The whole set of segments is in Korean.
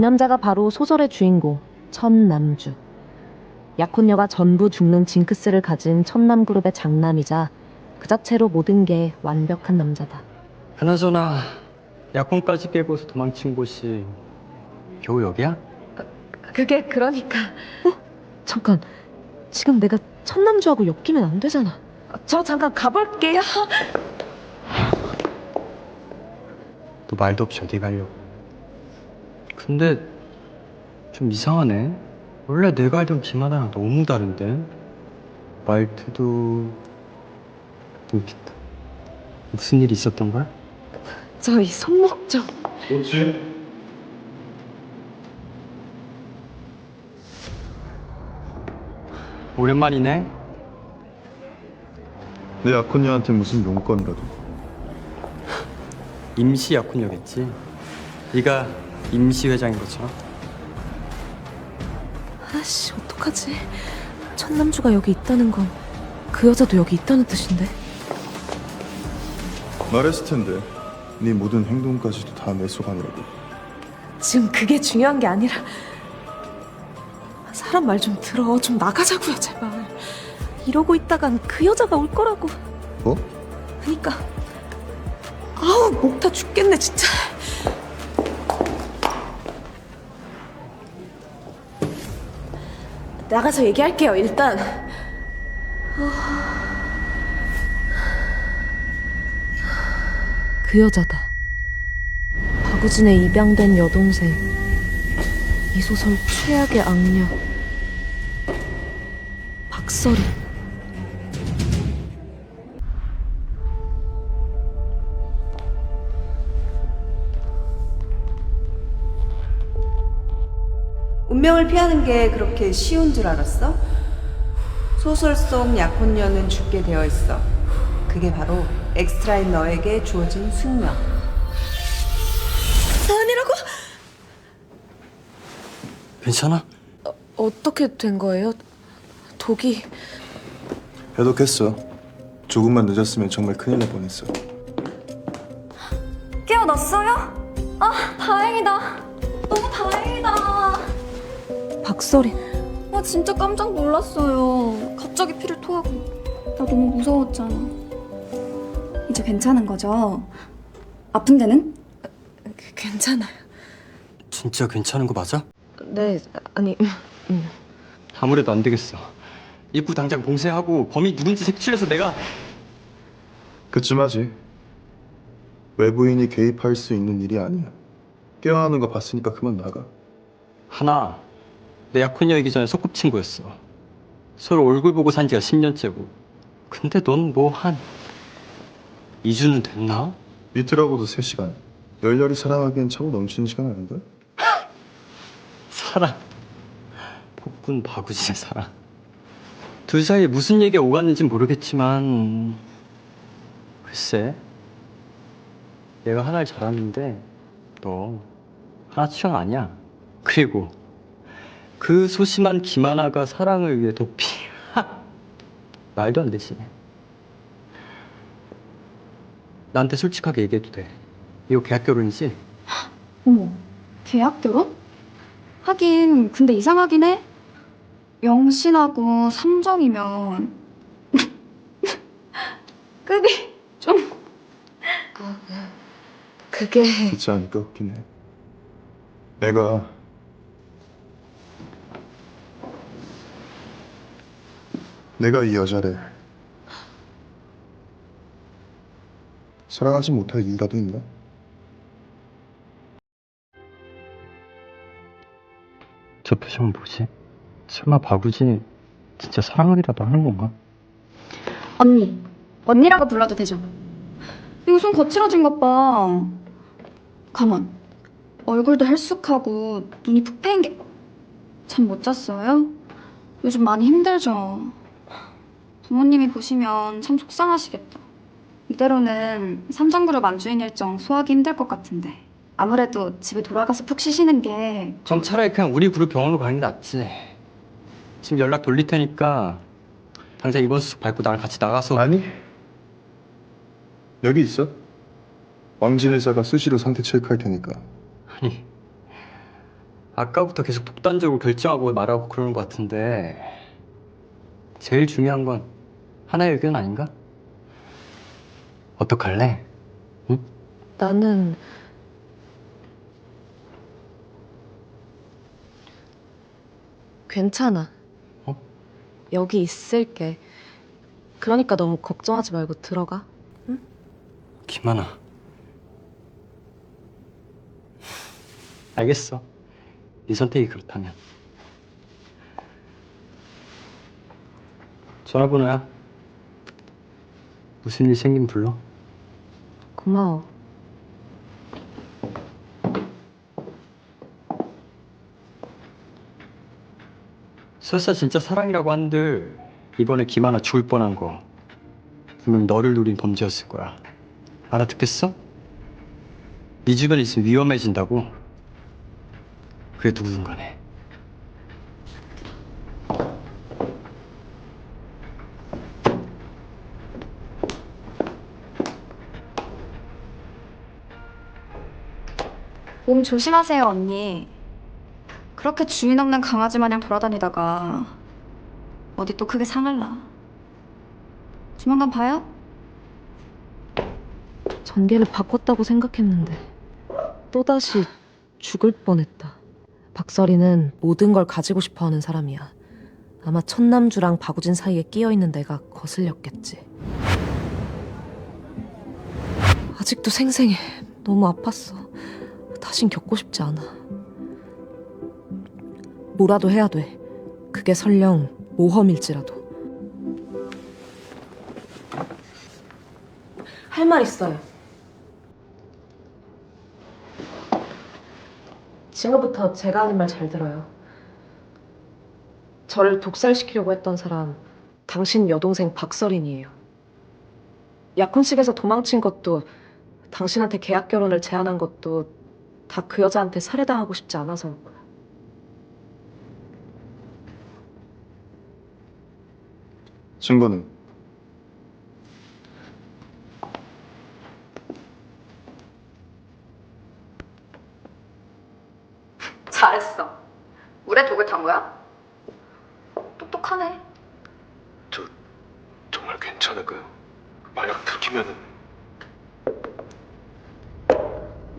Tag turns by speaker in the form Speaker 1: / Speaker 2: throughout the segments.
Speaker 1: 이 남자가 바로 소설의 주인공 천남주. 약혼녀가 전부 죽는 징크스를 가진 천남그룹의 장남이자 그 자체로 모든 게 완벽한 남자다.
Speaker 2: 그나저나 약혼까지 깨고서 도망친 곳이 겨우 여기야?
Speaker 1: 그게 그러니까. 어? 잠깐. 지금 내가 천남주하고 엮이면 안 되잖아. 저 잠깐 가볼게요.
Speaker 2: 너 말도 없이 어디 가려고 근데 좀 이상하네 원래 내가 알던 김하나랑 너무 다른데 말투도 웃기다 무슨 일이 있었던 거야?
Speaker 1: 저희 손목 좀.
Speaker 3: 그렇지.
Speaker 2: 오랜만이네
Speaker 3: 내 약혼녀한테 무슨 용건이라도.
Speaker 2: 임시 약혼녀겠지 네가 임시 회장인 것처럼
Speaker 1: 아씨, 어떡하지? 천남주가 여기 있다는 건 그 여자도 여기 있다는 뜻인데.
Speaker 3: 말했을 텐데. 네 모든 행동까지도 다 내 소관이라고.
Speaker 1: 지금 그게 중요한 게 아니라 사람 말 좀 들어. 좀 나가자고요, 제발. 이러고 있다간 그 여자가 올 거라고.
Speaker 3: 뭐?
Speaker 1: 그니까 아우 목 다 죽겠네 진짜. 나가서 얘기할게요 일단. 그 여자다. 박우진의 입양된 여동생. 이 소설 최악의 악녀. 박설이.
Speaker 4: 운명을 피하는 게 그렇게 쉬운 줄 알았어? 소설 속 약혼녀는 죽게 되어 있어. 그게 바로 엑스트라인 너에게 주어진 숙명.
Speaker 1: 아니라고?
Speaker 2: 괜찮아?
Speaker 1: 어떻게 된 거예요? 독이
Speaker 3: 해독했어. 조금만 늦었으면 정말 큰일 날 뻔했어.
Speaker 5: 깨어났어요? 아, 다행이다.
Speaker 1: 박설이
Speaker 5: 아, 진짜 깜짝 놀랐어요. 갑자기 피를 토하고. 나 너무 무서웠잖아. 이제 괜찮은 거죠? 아픈 데는?
Speaker 1: 괜찮아요.
Speaker 2: 진짜 괜찮은 거 맞아?
Speaker 1: 네 아니
Speaker 2: 아무래도 안 되겠어 입구 당장 봉쇄하고 범이 누군지 색출해서 내가
Speaker 3: 그쯤 하지. 외부인이 개입할 수 있는 일이 아니야. 깨어나는 거 봤으니까 그만 나가.
Speaker 2: 하나 내 약혼녀이기 전에 소꿉친구였어 서로 얼굴 보고 산 지가 10년째고 근데 넌 뭐 한 2주는 됐나?
Speaker 3: 밑으라고도 3시간. 열렬히 사랑하기엔 차고 넘치는 시간 아닌가?
Speaker 2: 사랑 폭군 바구지의 사랑 둘 사이에 무슨 얘기가 오갔는지 모르겠지만 글쎄 얘가 하나를 잘하는데 너 하나치형 아니야 그리고 그 소심한 김하나가 사랑을 위해 도피 말도 안 되지 나한테 솔직하게 얘기해도 돼 이거 계약 결혼이지?
Speaker 5: 어머, 계약 결혼? 하긴, 근데 이상하긴 해. 영신하고 삼정이면. 급이 좀.
Speaker 1: 그게
Speaker 3: 듣지 않으니까 웃기네. 내가 내가 이 여자를 사랑하지 못할 이유라도 있나?
Speaker 2: 저 표정은 뭐지? 설마 바구지 진짜 사랑을이라도 하는 건가?
Speaker 5: 언니. 언니라고 불러도 되죠? 이거 손 거칠어진 것 봐. 가만. 얼굴도 헬쑥하고 눈이 푹 패인 게. 잠 못 잤어요? 요즘 많이 힘들죠? 부모님이 보시면 참 속상하시겠다. 이대로는 삼성그룹 안주인 일정 소화하기 힘들 것 같은데. 아무래도 집에 돌아가서 푹 쉬시는 게
Speaker 2: 전 차라리 그냥 우리 그룹 병원으로 가는 게 낫지. 지금 연락 돌릴 테니까 당장 이번 수속 밟고 나랑 같이 나가서
Speaker 3: 아니 여기 있어. 왕진 의사가 수시로 상태 체크할 테니까.
Speaker 2: 아니 아까부터 계속 독단적으로 결정하고 말하고 그러는 것 같은데 제일 중요한 건 하나의 의견 아닌가? 어떡할래?
Speaker 1: 나는 괜찮아.
Speaker 2: 어?
Speaker 1: 여기 있을게. 그러니까 너무 걱정하지 말고 들어가.
Speaker 2: 김하나 알겠어 네 선택이 그렇다면 전화번호야 무슨 일 생기면 불러
Speaker 1: 고마워.
Speaker 2: 설사 진짜 사랑이라고 한들 이번에 김하나 죽을 뻔한 거 분명 너를 노린 범죄였을 거야 알아듣겠어? 네 주변에 있으면 위험해진다고 그게 누구든 간에
Speaker 5: 몸 조심하세요, 언니. 그렇게 주인 없는 강아지 마냥 돌아다니다가 어디 또 크게 상을 나. 조만간 봐요.
Speaker 1: 전개를 바꿨다고 생각했는데 또다시 죽을 뻔했다. 박설이는 모든 걸 가지고 싶어 하는 사람이야. 아마 천남주랑 박우진 사이에 끼어 있는 내가 거슬렸겠지. 아직도 생생해. 너무 아팠어. 다신 겪고 싶지 않아. 뭐라도 해야 돼. 그게 설령 모험일지라도. 할 말 있어요. 지금부터 제가 하는 말 잘 들어요. 저를 독살시키려고 했던 사람, 당신 여동생 박서린이에요. 약혼식에서 도망친 것도, 당신한테 계약 결혼을 제안한 것도 다 그 여자한테 살해당하고 싶지 않아서.
Speaker 3: 증거는
Speaker 5: 잘했어. 물에 독을 탄 거야? 똑똑하네.
Speaker 3: 저 정말 괜찮을까요? 만약 들키면은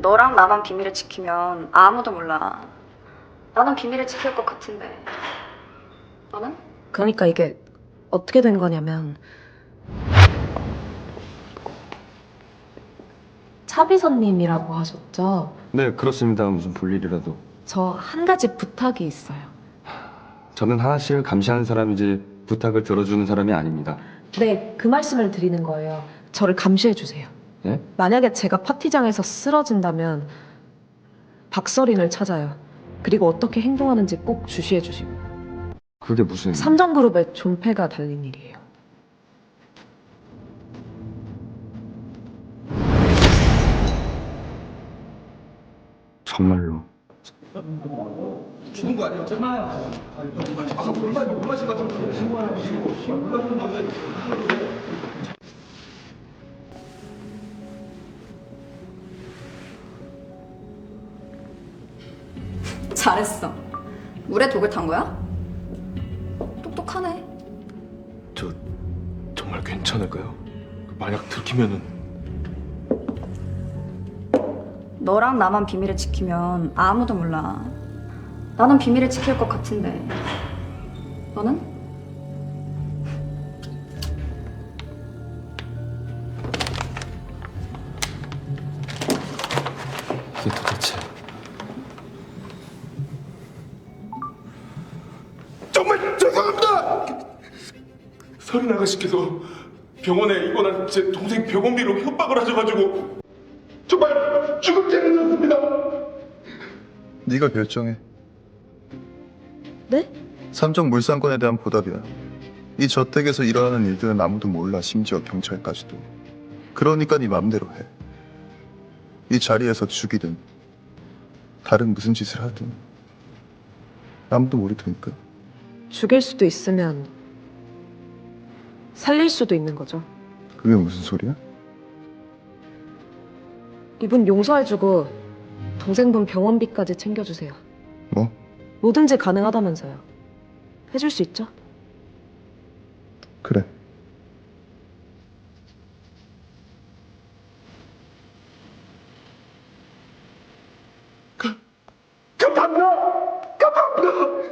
Speaker 5: 너랑 나만 비밀을 지키면 아무도 몰라. 나는 비밀을 지킬 것 같은데. 너는?
Speaker 1: 그러니까 이게 어떻게 된 거냐면, 차비선님이라고 하셨죠?
Speaker 6: 네, 그렇습니다. 무슨 볼일이라도.
Speaker 1: 저 한 가지 부탁이 있어요.
Speaker 6: 저는 하나 씨를 감시하는 사람이지 부탁을 들어주는 사람이 아닙니다.
Speaker 1: 네, 그 말씀을 드리는 거예요. 저를 감시해 주세요.
Speaker 6: 예?
Speaker 1: 만약에 제가 파티장에서 쓰러진다면 박서린을 찾아요. 그리고 어떻게 행동하는지 꼭 주시해 주시고.
Speaker 6: 그게 무슨...
Speaker 1: 삼정그룹에 존폐가 달린 일이에요.
Speaker 6: 정말로.
Speaker 5: 잘했어. 물에 독을 탄 거야? 똑똑하네.
Speaker 3: 저 정말 괜찮을까요? 만약 들키면은
Speaker 5: 너랑 나만 비밀을 지키면 아무도 몰라. 나는 비밀을 지킬 것 같은데. 너는?
Speaker 3: 이게 도대체 서린 아가씨께서 병원에 입원한 제 동생 병원비로 협박을 하셔가지고 정말 죽을 죄를 졌습니다. 네가 결정해.
Speaker 1: 네?
Speaker 3: 삼정 물상권에 대한 보답이야. 이 저택에서 일어나는 일들은 아무도 몰라, 심지어 경찰까지도. 그러니까 네 맘대로 해. 이 자리에서 죽이든 다른 무슨 짓을 하든 아무도 모르니까.
Speaker 1: 죽일 수도 있으면 살릴 수도 있는 거죠.
Speaker 3: 그게 무슨 소리야?
Speaker 1: 이분 용서해주고 동생분 병원비까지 챙겨주세요.
Speaker 3: 뭐?
Speaker 1: 뭐든지 가능하다면서요. 해줄 수 있죠?
Speaker 3: 그래.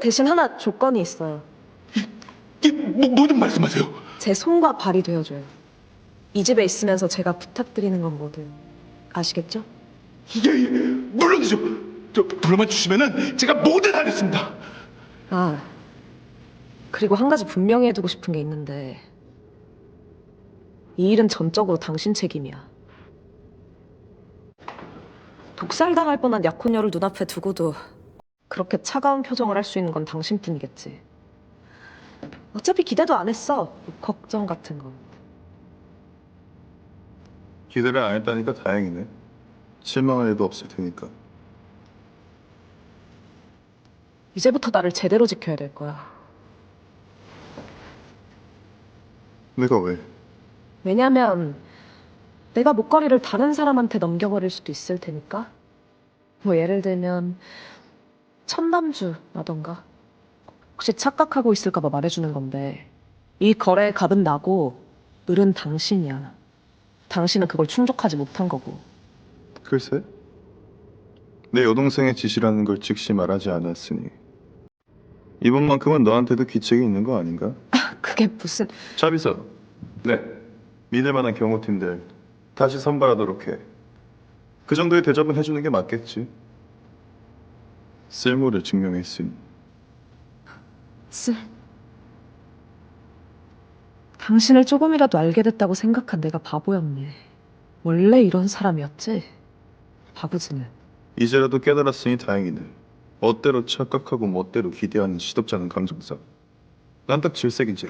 Speaker 1: 대신 하나 조건이 있어요.
Speaker 7: 이 뭐, 뭐든 말씀하세요.
Speaker 1: 제 손과 발이 되어줘요. 이 집에 있으면서 제가 부탁드리는 건 뭐든 아시겠죠?
Speaker 7: 예, 예, 물론이죠. 저 불러만 주시면은 제가 뭐든 하겠습니다.
Speaker 1: 아 그리고 한 가지 분명히 해두고 싶은 게 있는데 이 일은 전적으로 당신 책임이야. 독살당할 뻔한 약혼녀를 눈앞에 두고도 그렇게 차가운 표정을 할 수 있는 건 당신뿐이겠지. 어차피 기대도 안 했어. 걱정 같은 거.
Speaker 3: 기대를 안 했다니까 다행이네. 실망할 일도 없을 테니까.
Speaker 1: 이제부터 나를 제대로 지켜야 될 거야.
Speaker 3: 내가 왜?
Speaker 1: 왜냐면 내가 목걸이를 다른 사람한테 넘겨버릴 수도 있을 테니까. 뭐 예를 들면 천남주라던가. 혹시 착각하고 있을까봐 말해주는 건데 이 거래의 값은 나고 을은 당신이야. 당신은 그걸 충족하지 못한 거고.
Speaker 3: 글쎄. 내 여동생의 짓이라는 걸 즉시 말하지 않았으니 이번만큼은 너한테도 귀책이 있는 거 아닌가?
Speaker 1: 그게 무슨
Speaker 3: 차비서. 네. 믿을 만한 경호팀들 다시 선발하도록 해. 그 정도의 대접은 해주는 게 맞겠지. 쓸모를 증명했으니.
Speaker 1: 쓸. 당신을 조금이라도 알게 됐다고 생각한 내가 바보였네. 원래 이런 사람이었지? 바구지는.
Speaker 3: 이제라도 깨달았으니 다행이네. 멋대로 착각하고 멋대로 기대하는 시덥잖은 감정사. 난 딱 질색이지.